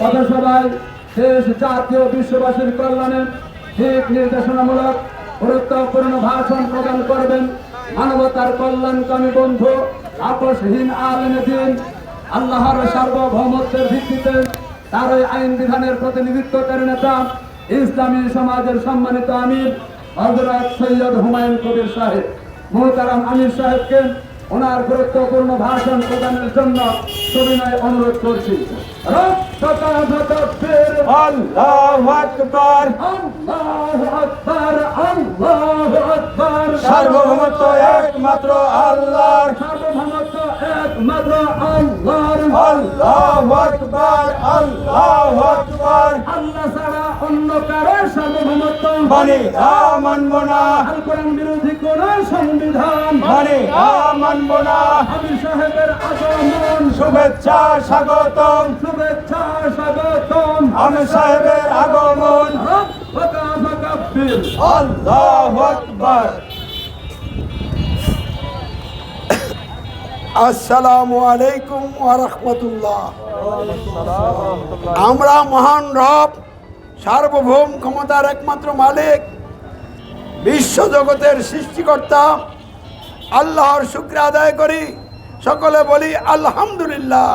পথসভায় দেশ জাতীয় বিশ্ববাসীর কল্যাণে ঠিক নির্দেশনামূলক গুরুত্বপূর্ণ ভাষণ প্রদান করবেন। মানবতার কল্যাণকামী বন্ধু আপসহীন আলেমে দিন আল্লাহর সার্বভৌমত্বের ভিত্তিতে তার ওই আইন বিধানের প্রতিনিধিত্বকারী নেতা, ইসলামী সমাজের সম্মানিত আমির হজরত সৈয়দ হুমায়ুন কবির সাহেব। মোহতারাম আমির সাহেবকে ওনার গুরুত্বপূর্ণ ভাষণ প্রদানের জন্য সবিনয় অনুরোধ করছি। সার্বভৌমত্ব একমাত্র আল্লাহর। সার্বভৌমত্ব একমাত্র আল্লাহর। আল্লাহু আকবার আল্লাহু আকবার। আল্লাহ অন্য সার্বভৌমত্ব মানে আ মানব না। আল কোরআন বিরোধী কোন সংবিধান মানে আ মানব না। আমির সাহেবের আগমন। শুভেচ্ছা স্বাগতম। শুভেচ্ছা স্বাগতম। আমি সাহেবের আগমন। আল্লাহু আকবার। আসসালামু আলাইকুম ওয়া রাহমাতুল্লাহ। আমরা মহান রব সার্বভৌম ক্ষমতার একমাত্র মালিক বিশ্ব জগতের সৃষ্টিকর্তা। আল্লাহর শুক্র আদায় করি। সকলে বলি আলহামদুলিল্লাহ।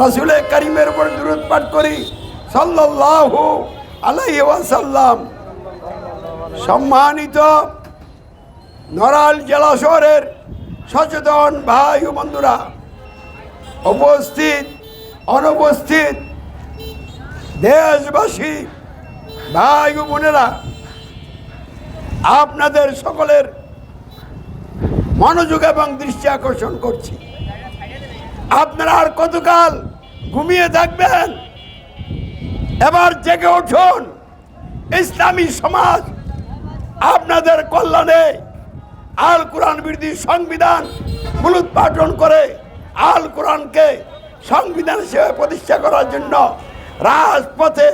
রাসুলে করিমের উপর দূরত পাঠ করি। সাল্লাল্লাহু আলাইহি ওয়াসাল্লাম। সম্মানিত নড়াল জেলা শহরের সচেতন ভাই ও বন্ধুরা উপস্থিত অনুপস্থিত দেশবাসী, ভাই বোনেরা, আপনাদের সকলের মনোযোগ এবং দৃষ্টি আকর্ষণ করছি। আপনারা আর কতকাল ঘুমিয়ে থাকবেন? এবার জেগে উঠুন। ইসলামী সমাজ আপনাদের কল্যাণে আল কোরআন বিরোধী সংবিধান মূলোৎপাটন করে আল কোরআনকে সংবিধান হিসেবে প্রতিষ্ঠা করার জন্য রাজপথে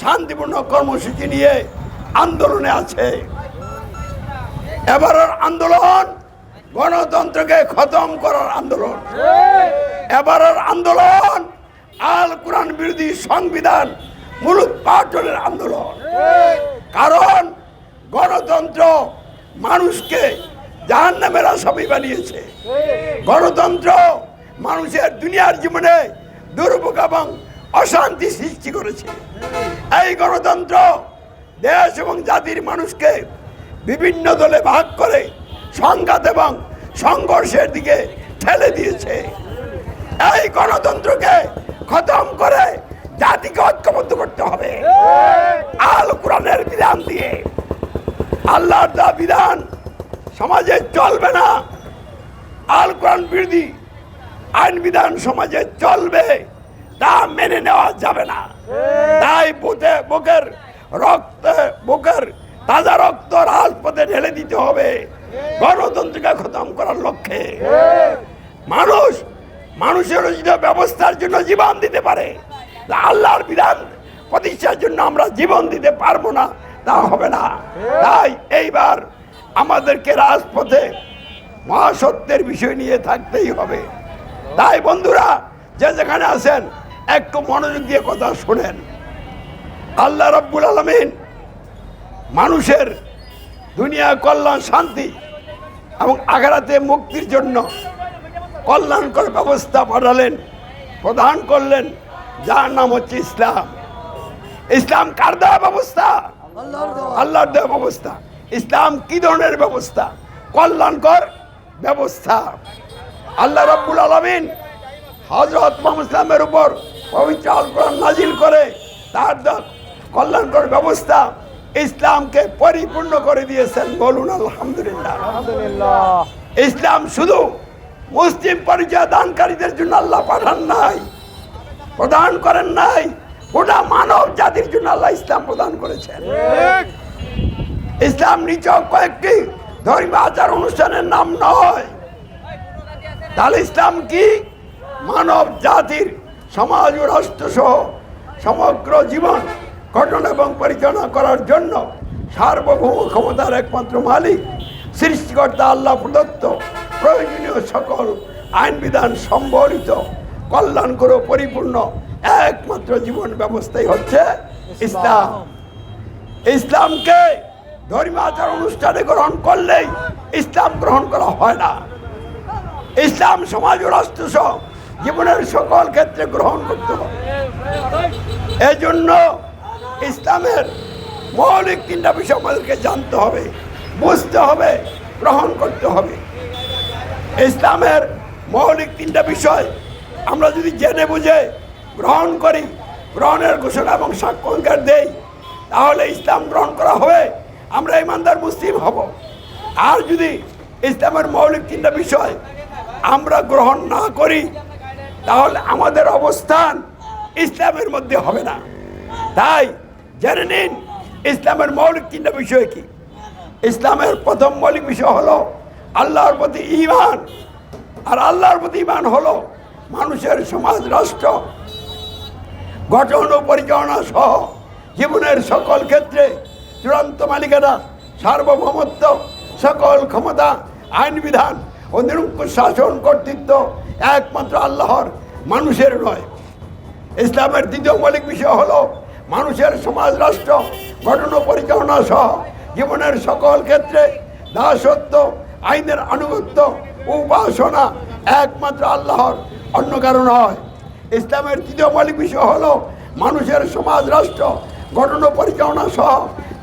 শান্তিপূর্ণ কর্মসূচি নিয়ে আন্দোলনে আছে। এবারের আন্দোলন গণতন্ত্রকে খতম করার আন্দোলন। এবারের আন্দোলন আল কোরআন বিরোধী সংবিধান মূলোৎপাটনের আন্দোলন। কারণ গণতন্ত্র মানুষকে জাহান নামের আসামি বানিয়েছে। গণতন্ত্র মানুষের দুনিয়ার জীবনে দুর্ভোগ এবং অশান্তি সৃষ্টি করেছে। এই গণতন্ত্র দেশ এবং জাতির মানুষকে বিভিন্ন দলে ভাগ করে সংঘাত এবং সংঘর্ষের দিকে ঠেলে দিয়েছে। এই গণতন্ত্রকে খতম করে জাতিকে ঐক্যবদ্ধ করতে হবে। আল কোরআনের বিধান দিয়ে। আল্লাহর দা বিধান, সমাজে চলবে না। আল কোরআন বিরোধী আইন বিধান সমাজে চলবে। তা মেনে নেওয়া যাবে না। তাই বুকে বুকের রক্ত বুকের তাজা রক্ত রাজপথে ঢেলে দিতে হবে। গণতন্ত্রকে খতম করার লক্ষ্যে। মানুষ, মানুষের ব্যবস্থার জন্য জীবন দিতে পারে আল্লাহর বিধান প্রতিষ্ঠার জন্য আমরা জীবন দিতে পারব না, তা হবে না। তাই এইবার আমাদেরকে রাজপথে মহাসত্যের বিষয় নিয়ে থাকতেই হবে। তাই বন্ধুরা, যে যেখানে আছেন একটু মনোযোগ দিয়ে কথা শোনেন। আল্লাহ রব্বুল আলমিন মানুষের দুনিয়া, কল্যাণ, শান্তি এবং আগারাতে মুক্তির জন্য কল্যাণকর ব্যবস্থা পাঠালেন, প্রদান করলেন, যার নাম হচ্ছে ইসলাম। ইসলাম কার দেওয়া ব্যবস্থা? আল্লাহর দেওয়া ব্যবস্থা। ইসলাম কি ধরনের ব্যবস্থা? কল্যাণকর ব্যবস্থা। আল্লাহ রব্বুল আলমিন হজরত মোহাম্মদ ইসলামের উপর পবিত্র আল কোরআন নাজিল করে তার কল্যাণকর ব্যবস্থা ইসলামকে পরিপূর্ণ করে দিয়েছেন বলুন আলহামদুলিল্লাহ। ইসলাম শুধু মুসলিম পরিচয় দানকারীদের জন্য আল্লাহ পাঠান নাই প্রদান করেন নাই গোটা মানব জাতির জন্য আল্লাহ ইসলাম প্রদান করেছেন। ইসলাম নিচক কয়েকটি ধর্মীয় আচার অনুষ্ঠানের নাম নয়। তাহলে ইসলাম কি? মানব জাতির সমাজ ও রাষ্ট্র সহ সমগ্র জীবন গঠন এবং পরিচালনা করার জন্য সার্বভৌম ক্ষমতার একমাত্র মালিক, সৃষ্টিকর্তা আল্লাহ প্রদত্ত প্রয়োজনীয় সকল আইন বিধান সম্বলিত কল্যাণকর পরিপূর্ণ একমাত্র জীবন ব্যবস্থাই হচ্ছে ইসলাম। ইসলামকে ধর্মীয় আচার অনুষ্ঠানে গ্রহণ করলেই ইসলাম গ্রহণ করা হয় না। ইসলাম সমাজ ও রাষ্ট্র সহ জীবনের সকল ক্ষেত্রে গ্রহণ করতে হবে। এই জন্য ইসলামের মৌলিক তিনটা বিষয় আমাদেরকে জানতে হবে, বুঝতে হবে, গ্রহণ করতে হবে। ইসলামের মৌলিক তিনটা বিষয় আমরা যদি জেনে বুঝে গ্রহণ করি, গ্রহণের ঘোষণা এবং অঙ্গীকার দেই, তাহলে ইসলাম গ্রহণ করা হবে, আমরা ইমানদার মুসলিম হব। আর যদি ইসলামের মৌলিক তিনটা বিষয় আমরা গ্রহণ না করি তাহলে আমাদের অবস্থান ইসলামের মধ্যে হবে না। তাই জেনে নিন, ইসলামের মৌলিক তিনটা বিষয় কি? ইসলামের প্রথম মৌলিক বিষয় হলো আল্লাহর প্রতি ইমান আর আল্লাহর প্রতি ইমান হলো মানুষের সমাজ রাষ্ট্র গঠন ও পরিচালনা সহ জীবনের সকল ক্ষেত্রে চূড়ান্ত মালিকানা, সার্বভৌমত্ব, সকল ক্ষমতা, আইন বিধান ও নিরঙ্কুশ শাসন কর্তৃত্ব একমাত্র আল্লাহর মানুষের নয় ইসলামের দ্বিতীয় মৌলিক বিষয় হলো মানুষের সমাজ রাষ্ট্র, গঠন পরিচালনা সহ জীবনের সকল ক্ষেত্রে দাসত্ব, আইনের আনুগত্য উপাসনা একমাত্র আল্লাহর অন্য কারণ হয়। ইসলামের তৃতীয় মৌলিক বিষয় হলো মানুষের সমাজ রাষ্ট্র, গঠন পরিচালনা সহ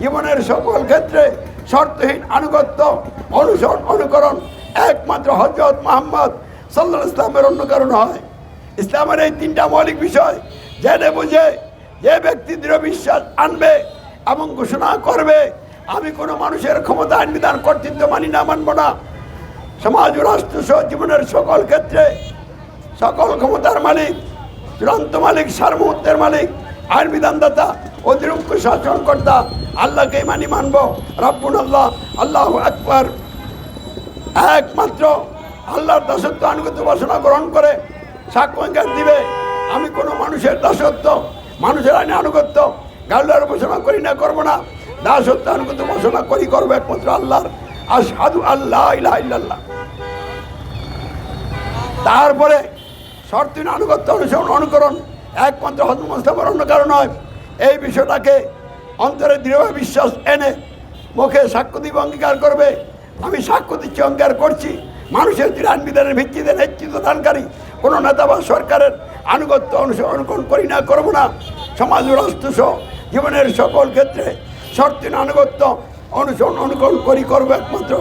জীবনের সকল ক্ষেত্রে শর্তহীন আনুগত্য, অনুসরণ, অনুকরণ একমাত্র হজরত মোহাম্মদ সাল্লাহ ইসলামের অন্য কারণ হয়। ইসলামের এই তিনটা মৌলিক বিষয় জেনে বুঝে যে ব্যক্তি দৃঢ় বিশ্বাস আনবে এবং ঘোষণা করবে, আমি কোনো মানুষের ক্ষমতা বিধান কর্তৃত্ব মানি না, মানব না। সমাজ, রাষ্ট্র, সহ জীবনের সকল ক্ষেত্রে সকল ক্ষমতার মালিক, চূড়ান্ত মালিক সার্বভৌমত্বের মালিক, আইন বিধানদাতা অতিরিক্ত শাসনকর্তা আল্লাহকে মানি মানব রব্বুন আল্লাহ আল্লাহ আকবর। একমাত্র আল্লাহর দাসত্ব আনুগত্য বাসনা গ্রহণ করে সাক্ষ্যাঙ্কার দিবে। আমি কোনো মানুষের দাসত্ব, মানুষের আইনে আনুগত্য গাল্লার উপাসনা করি না, করব না। দাসত্ব আনুগত্য বাসনা করি, করব একমাত্র আল্লাহর। আর সাধু আল্লাহ ইল্লাল্লাহ। তারপরে শর্তিন আনুগত্য, অনুসরণ, অনুকরণ। একমাত্র হজম মোস্তাফার অন্য কারণ নয়। এই বিষয়টাকে অন্তরে দৃঢ়ভাবে বিশ্বাস এনে মুখে সাক্ষ্য দিব, অঙ্গীকার করবে। আমি সাক্ষ্য দিচ্ছি, অঙ্গীকার করছি। মানুষের তীর আইন বিধানের ভিত্তিতে নেতৃত্ব দানকারী কোনো নেতা বা সরকারের আনুগত্য অনুসরণ করি না, করব না। সমাজ ও জীবনের সকল ক্ষেত্রে শর্তিন আনুগত্য অনুসরণ অনুকরণ করি, করব একমাত্র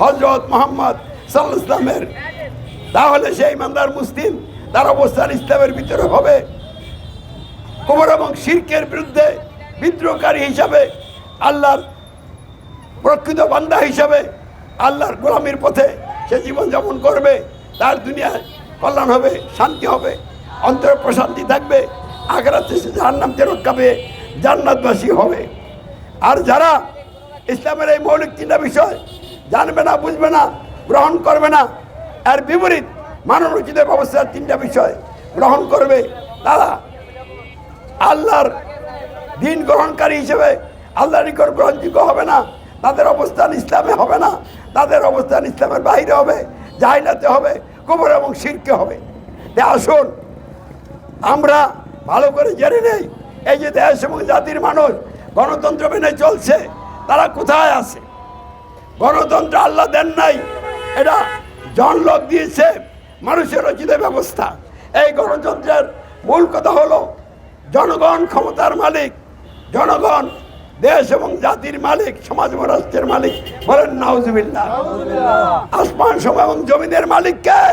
হজরত মোহাম্মদ সাল্লাহ ইসলামের তাহলে সেই ইমানদার মুসলিম তার অবস্থান ইসলামের ভিতরে হবে। কুমর এবং শিরকের বিরুদ্ধে বিদ্রোহকারী হিসাবে আল্লাহর প্রকৃত বান্দা হিসাবে আল্লাহর গোলামির পথে সে জীবনযাপন করবে, তার দুনিয়ায় কল্যাণ হবে, শান্তি হবে, অন্তরে প্রশান্তি থাকবে আগ্রাতে সে রক্ষা পেয়ে জান্নাতবাসী হবে। আর যারা ইসলামের এই মৌলিক তিনটা বিষয় জানবে না, বুঝবে না, গ্রহণ করবে না, এর বিপরীত মানবরচিত ব্যবস্থার তিনটা বিষয় গ্রহণ করবে, তারা আল্লাহর দিন গ্রহণকারী হিসেবে আল্লাহর নিকট গ্রহণযোগ্য হবে না, তাদের অবস্থান ইসলামে হবে না। তাদের অবস্থান ইসলামের বাইরে হবে, জাহিলাতে হবে গোবর এবং শিরকে হবে। আসুন, আমরা ভালো করে জেনে নেই, এই যে দেশ এবং জাতির মানুষ গণতন্ত্র মেনে চলছে, তারা কোথায় আছে? গণতন্ত্র আল্লাহ দেন নাই, এটা জন লোক দিয়েছে মানুষের রচিত ব্যবস্থা। এই গণতন্ত্রের মূল কথা হলো, জনগণ ক্ষমতার মালিক, জনগণ দেশ এবং জাতির মালিক সমাজ ও রাষ্ট্রের মালিক বলেন নাউজুবিল্লাহ। আসমান সময় এবং জমিদের মালিক কে?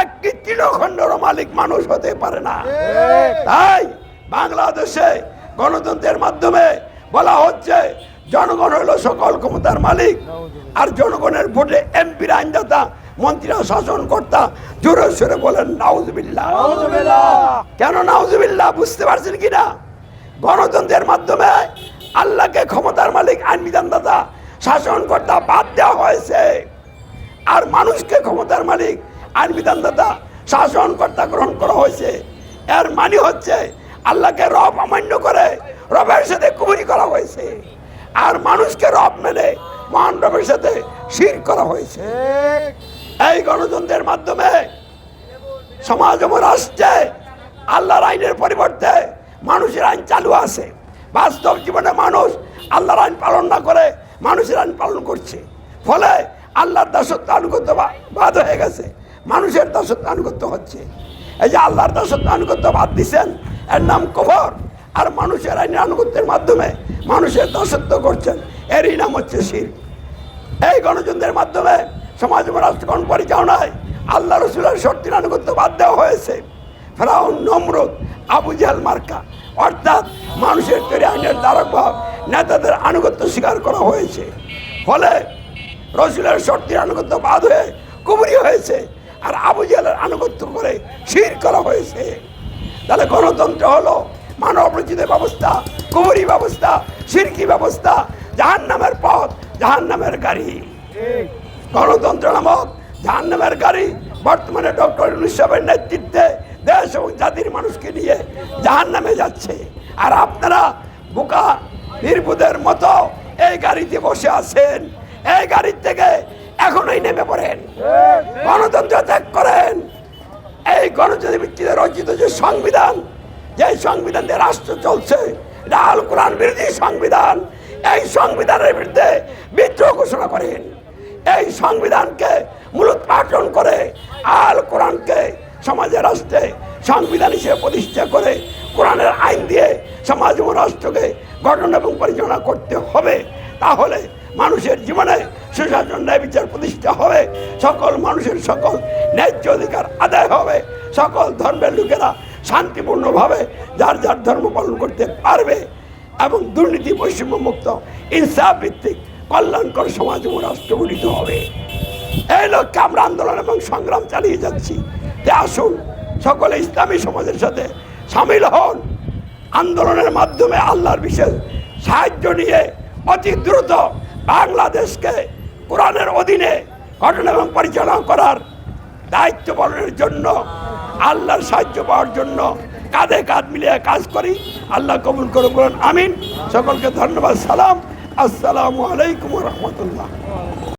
এক তৃণখণ্ডর মালিক মানুষ হতে পারে না। তাই বাংলাদেশে গণতন্ত্রের মাধ্যমে বলা হচ্ছে জনগণ হলো সকল ক্ষমতার মালিক। আর জনগণের ভোটে এমপির আইনদাতা মন্ত্রীরা শাসন কর্তা জোরে সোরে বলেন নাউজবিল্লাহ। কেন নাউজবিল্লাহ? বুঝতে পারছেন কিনা? গণতন্ত্রের মাধ্যমে আল্লাহকে ক্ষমতার মালিক আইন বিধানদাতা শাসনকর্তা বাদ দেওয়া হয়েছে। আর মানুষকে ক্ষমতার মালিক আইন বিধানদাতা শাসনকর্তা গ্রহণ করা হয়েছে। এর মানে হচ্ছে আল্লাহকে রব অমান্য করে রবের সাথে কুবুরি করা হয়েছে। আর মানুষকে রব মেনে মহান রবের সাথে শির করা হয়েছে। এই গণতন্ত্রের মাধ্যমে সমাজ ও রাষ্ট্রে আল্লাহর আইনের পরিবর্তে মানুষের আইন চালু আছে। বাস্তব জীবনে মানুষ আল্লাহর আইন পালন না করে মানুষের আইন পালন করছে। ফলে আল্লাহর দাসত্ব আনুগত্য বাদ হয়ে গেছে। মানুষের দাসত্ব আনুগত্য হচ্ছে। এই যে আল্লাহর দাসত্ব আনুগত্য বাদ দিচ্ছেন এর নাম কবর আর মানুষের আইনের আনুগত্যের মাধ্যমে মানুষের দাসত্ব করছেন, এরই নাম হচ্ছে শির। এই গণতন্ত্রের মাধ্যমে সমাজ ও রাষ্ট্রগণ পরিচালনায় আল্লাহ রসুলের শর্তির আনুগত্য বাদ দেওয়া হয়েছে। ফেরাউন নমরুদ, আবু জাহাল মার্কা। অর্থাৎ মানুষের তৈরি আইনের দ্বারক ভাব নেতাদের আনুগত্য স্বীকার করা হয়েছে। ফলে রসুলের শর্তির আনুগত্য বাদ হয়ে কুবরি হয়েছে আর আবু জাহালের আনুগত্য করে শির করা হয়েছে। তাহলে গণতন্ত্র হলো মানব রচিত ব্যবস্থা, কুবরি ব্যবস্থা, সিরকি ব্যবস্থা জাহান নামের পথ জাহান নামের গাড়ি। গণতন্ত্র নামক জাহান নামের গাড়ি বর্তমানে ডক্টর সাহেবের নেতৃত্বে দেশ এবং জাতির মানুষকে নিয়ে জাহান নামে যাচ্ছে। আর আপনারা বোকা নির্বুদের মতো এই গাড়িতে বসে আছেন, এই গাড়ির থেকে এখনই নেমে পড়েন। গণতন্ত্র ত্যাগ করেন। এই গণতন্ত্রের ভিত্তিতে রচিত যে সংবিধান যে সংবিধান দিয়ে রাষ্ট্র চলছে ডাল কোরআন বিরোধী সংবিধান, এই সংবিধানের বিরুদ্ধে বিদ্রোহ ঘোষণা করেন। এই সংবিধানকে মূলত পাঠন করে আল কোরআনকে সমাজের রাষ্ট্রে সংবিধান হিসেবে প্রতিষ্ঠা করে কোরআনের আইন দিয়ে সমাজ এবং রাষ্ট্রকে গঠন এবং পরিচালনা করতে হবে, তাহলে মানুষের জীবনে সুশাসন, ন্যায় বিচার প্রতিষ্ঠা হবে, সকল মানুষের সকল ন্যায্য অধিকার আদায় হবে, সকল ধর্মের লোকেরা শান্তিপূর্ণভাবে যার যার ধর্ম পালন করতে পারবে এবং দুর্নীতি বৈষম্য মুক্ত ইনসাফ ভিত্তিক কল্যাণকর সমাজ এবং রাষ্ট্র গঠিত হবে। এই লক্ষ্যে আমরা আন্দোলন এবং সংগ্রাম চালিয়ে যাচ্ছি। আসুন। সকলে ইসলামী সমাজের সাথে সামিল হন। আন্দোলনের মাধ্যমে আল্লাহর বিশেষ সাহায্য নিয়ে অতি দ্রুত বাংলাদেশকে কোরআনের অধীনে গঠন এবং পরিচালনা করার দায়িত্ব পালনের জন্য, আল্লাহর সাহায্য পাওয়ার জন্য কাঁধে কাঁধ মিলিয়ে কাজ করি। আল্লাহ কবুল করে বলেন আমিন। সকলকে ধন্যবাদ, সালাম। আসসালামু আলাইকুম রহমতুল্লাহ।